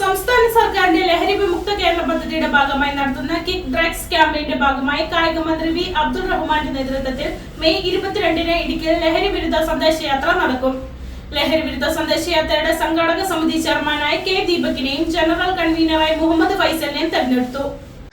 സംസ്ഥാന സർക്കാരിന്റെ ലഹരി വിമുക്ത കേരള പദ്ധതിയുടെ ഭാഗമായി നടത്തുന്ന കിക്ക് ഡ്രഗ്സ് ക്യാമ്പയിന്റെ ഭാഗമായി കായിക മന്ത്രി വി. അബ്ദുൾ റഹ്മാന്റെ നേതൃത്വത്തിൽ മെയ് ഇരുപത്തിരണ്ടിന് ഇടുക്കിയിൽ ലഹരി വിരുദ്ധ സന്ദേശയാത്ര നടക്കും. ലഹരി വിരുദ്ധ സന്ദേശയാത്രയുടെ സംഘാടക സമിതി ചെയർമാനായ കെ ദീപകിനെയും ജനറൽ കൺവീനറായി മുഹമ്മദ് ഫൈസലിനെയും തെരഞ്ഞെടുത്തു.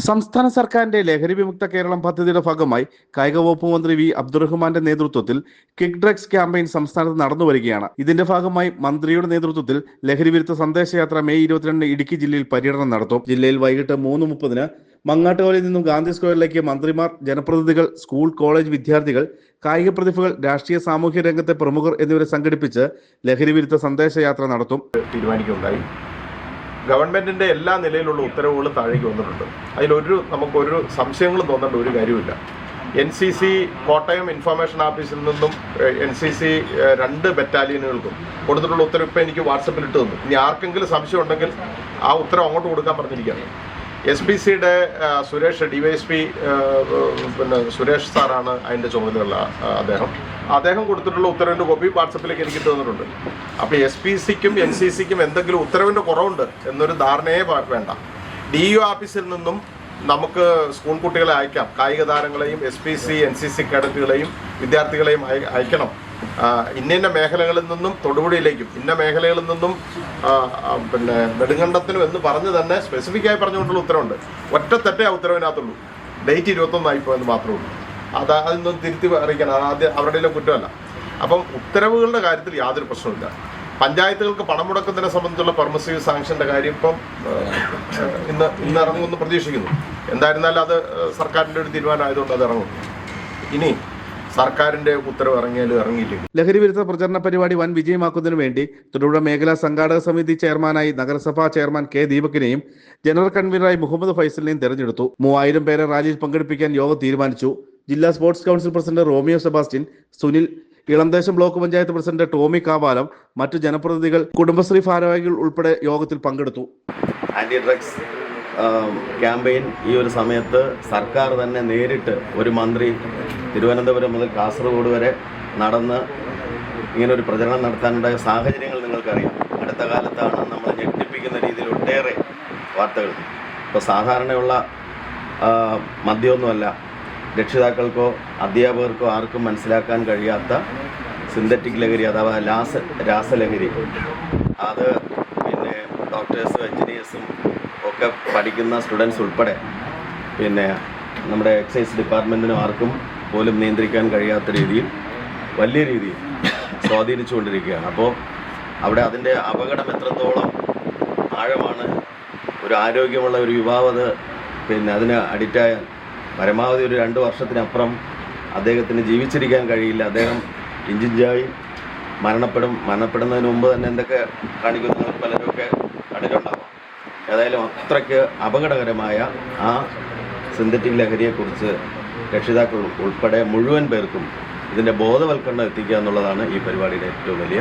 സംസ്ഥാന സർക്കാരിന്റെ ലഹരി വിമുക്ത കേരളം പദ്ധതിയുടെ ഭാഗമായി കായിക വകുപ്പ് മന്ത്രി വി. അബ്ദുറഹ്മാന്റെ നേതൃത്വത്തിൽ കിക്ക് ഡ്രഗ്സ് ക്യാമ്പയിൻ സംസ്ഥാനത്ത് നടന്നു വരികയാണ്. ഇതിന്റെ ഭാഗമായി മന്ത്രിയുടെ നേതൃത്വത്തിൽ ലഹരി വിരുദ്ധ സന്ദേശയാത്ര മെയ് ഇരുപത്തിരണ്ടിന് ഇടുക്കി ജില്ലയിൽ പര്യടനം നടത്തും. ജില്ലയിൽ വൈകിട്ട് മൂന്ന് മുപ്പതിന് മങ്ങാട്ടുകോലിൽ നിന്നും ഗാന്ധി സ്ക്വയറിലേക്ക് മന്ത്രിമാർ ജനപ്രതിനിധികൾ സ്കൂൾ കോളേജ് വിദ്യാർത്ഥികൾ കായിക പ്രതിഭകൾ രാഷ്ട്രീയ സാമൂഹ്യ രംഗത്തെ പ്രമുഖർ എന്നിവരെ സംഘടിപ്പിച്ച് ലഹരി വിരുദ്ധ സന്ദേശയാത്ര നടത്തും. തീരുമാനിക്കുകയുണ്ടായി. ഗവൺമെന്റിന്റെ എല്ലാ നിലയിലുള്ള ഉത്തരവുകളും താഴേക്ക് വന്നിട്ടുണ്ട്. അതിലൊരു നമുക്കൊരു സംശയങ്ങളും തോന്നേണ്ട ഒരു കാര്യമില്ല N C C Kottayam information ഓഫീസിൽ നിന്നും എൻ സി സി രണ്ട് ബറ്റാലിയനുകൾക്കും കൊടുത്തിട്ടുള്ള ഉത്തരവ് ഇപ്പം എനിക്ക് വാട്സപ്പിൽ ഇട്ട് തന്നു. ഇനി ആർക്കെങ്കിലും സംശയം ഉണ്ടെങ്കിൽ ആ ഉത്തരം അങ്ങോട്ട് കൊടുക്കാൻ പറഞ്ഞിരിക്കുകയാണ്. എസ് പി സിയുടെ Suresh D Y S P പിന്നെ സുരേഷ് സാറാണ് അതിന്റെ ചുമതലയുള്ള അദ്ദേഹം. അദ്ദേഹം കൊടുത്തിട്ടുള്ള ഉത്തരവിന്റെ കോപ്പി വാട്സപ്പിലേക്ക് എനിക്ക് തന്നിട്ടുണ്ട്. അപ്പോൾ എസ് പി സിക്കും എൻ സി സിക്കും എന്തെങ്കിലും ഉത്തരവിന്റെ കുറവുണ്ട് എന്നൊരു ധാരണയെ വേണ്ട. ഡി യു ഓഫീസിൽ നിന്നും നമുക്ക് സ്കൂൾ കുട്ടികളെ അയക്കാം. കായിക താരങ്ങളെയും S P C N C C കേഡറ്റുകളെയും വിദ്യാർത്ഥികളെയും അയ- അയക്കണം. ഇന്ന ഇന്ന മേഖലകളിൽ നിന്നും തൊടുപുഴയിലേക്കും ഇന്ന മേഖലകളിൽ നിന്നും പിന്നെ നെടുങ്കണ്ടത്തിനും എന്ന് പറഞ്ഞ് തന്നെ സ്പെസിഫിക്കായി പറഞ്ഞുകൊണ്ടുള്ള ഉത്തരവുണ്ട്. ഒറ്റ തെറ്റേ ആ ഉത്തരവിനകത്തുള്ളൂ. ഡേറ്റ് ഇരുപത്തൊന്നായിപ്പോയെന്ന് മാത്രമേ ഉള്ളൂ. അത് അതൊന്നും തിരുത്തി അറിയിക്കണം. അത് ആദ്യം അവരുടെ കുറ്റമല്ല. അപ്പം ഉത്തരവുകളുടെ കാര്യത്തിൽ യാതൊരു പ്രശ്നമില്ല പഞ്ചായത്തുകൾക്ക് പണം മുടക്കുന്നതിനെ സംബന്ധിച്ചുള്ള പെർമിസീവ് സാങ്ഷന്റെ കാര്യം ഇപ്പം ഇന്ന് ഇന്ന് ഇറങ്ങുമെന്ന് പ്രതീക്ഷിക്കുന്നു. എന്തായിരുന്നാലും അത് സർക്കാരിന്റെ ഒരു തീരുമാനമായതുകൊണ്ട് അത് ഇറങ്ങും. ഇനി സർക്കാരിന്റെ ഉത്തരവ് ഇറങ്ങിയാലും ഇറങ്ങിയില്ലെങ്കിൽ ലഹരി വിരുദ്ധ പ്രചരണ പരിപാടി വൻ വിജയമാക്കുന്നതിനു വേണ്ടി തൊടുപുഴ മേഖലാ സംഘാടക സമിതി ചെയർമാനായി നഗരസഭാ ചെയർമാൻ കെ ദീപകിനെയും ജനറൽ കൺവീനറായി മുഹമ്മദ് ഫൈസലിനെയും തെരഞ്ഞെടുത്തു. മൂവായിരം പേരെ റാലിയിൽ പങ്കെടുപ്പിക്കാൻ യോഗം തീരുമാനിച്ചു. ജില്ലാ sports council president Romeo Sebastian Sunil Elanthesham block panchayat president Tomy Kavalam മറ്റു ജനപ്രതിനിധികൾ കുടുംബശ്രീ ഭാരവാഹികൾ ഉൾപ്പെടെ യോഗത്തിൽ പങ്കെടുത്തു. ആന്റി ഡ്രഗ്സ് ക്യാമ്പയിൻ ഈ ഒരു സമയത്ത് സർക്കാർ തന്നെ നേരിട്ട് ഒരു മന്ത്രി തിരുവനന്തപുരം മുതൽ കാസർഗോഡ് വരെ നടന്ന് ഇങ്ങനെ ഒരു പ്രചരണം നടത്താനുണ്ടായ സാഹചര്യങ്ങൾ നിങ്ങൾക്കറിയാം. അടുത്ത കാലത്താണ് നമ്മൾ ഞെട്ടിപ്പിക്കുന്ന രീതിയിൽ ഒട്ടേറെ വാർത്തകൾ. ഇപ്പോൾ സാധാരണയുള്ള മദ്യമൊന്നുമല്ല. രക്ഷിതാക്കൾക്കോ അധ്യാപകർക്കോ ആർക്കും മനസ്സിലാക്കാൻ കഴിയാത്ത സിന്തറ്റിക് ലഹരി അഥവാ ലാസ രാസലഹരി. അത് ഡോക്ടേഴ്സും എഞ്ചിനീയേഴ്സും ഒക്കെ പഠിക്കുന്ന സ്റ്റുഡൻസ് ഉൾപ്പെടെ പിന്നെ നമ്മുടെ എക്സൈസ് ഡിപ്പാർട്ട്മെന്റിനും ആർക്കും പോലും നിയന്ത്രിക്കാൻ കഴിയാത്ത രീതിയിൽ വലിയ രീതിയിൽ സ്വാധീനിച്ചുകൊണ്ടിരിക്കുകയാണ്. അപ്പോൾ അവിടെ അതിന്റെ അപകടം എത്രത്തോളം ആഴമാണ് ഒരു ആരോഗ്യമുള്ള ഒരു യുവാവ് അത് പിന്നെ അതിന് അഡിക്റ്റായാൽ പരമാവധി ഒരു രണ്ട് വർഷത്തിനപ്പുറം അദ്ദേഹത്തിന് ജീവിച്ചിരിക്കാൻ കഴിയില്ല. അദ്ദേഹം ഇഞ്ചിഞ്ചായി മരണപ്പെടും. മരണപ്പെടുന്നതിന് മുമ്പ് തന്നെ എന്തൊക്കെ കാണിക്കുന്ന പലരുമൊക്കെ കണ്ടിട്ടുണ്ടാവാം. ഏതായാലും അത്രയ്ക്ക് അപകടകരമായ ആ സിന്തറ്റിക് ലഹരിയെക്കുറിച്ച് രക്ഷിതാക്കൾ ഉൾപ്പെടെ മുഴുവൻ പേർക്കും ഇതിന്റെ ബോധവൽക്കരണം എത്തിക്കുക എന്നുള്ളതാണ് ഈ പരിപാടിയുടെ ഏറ്റവും വലിയ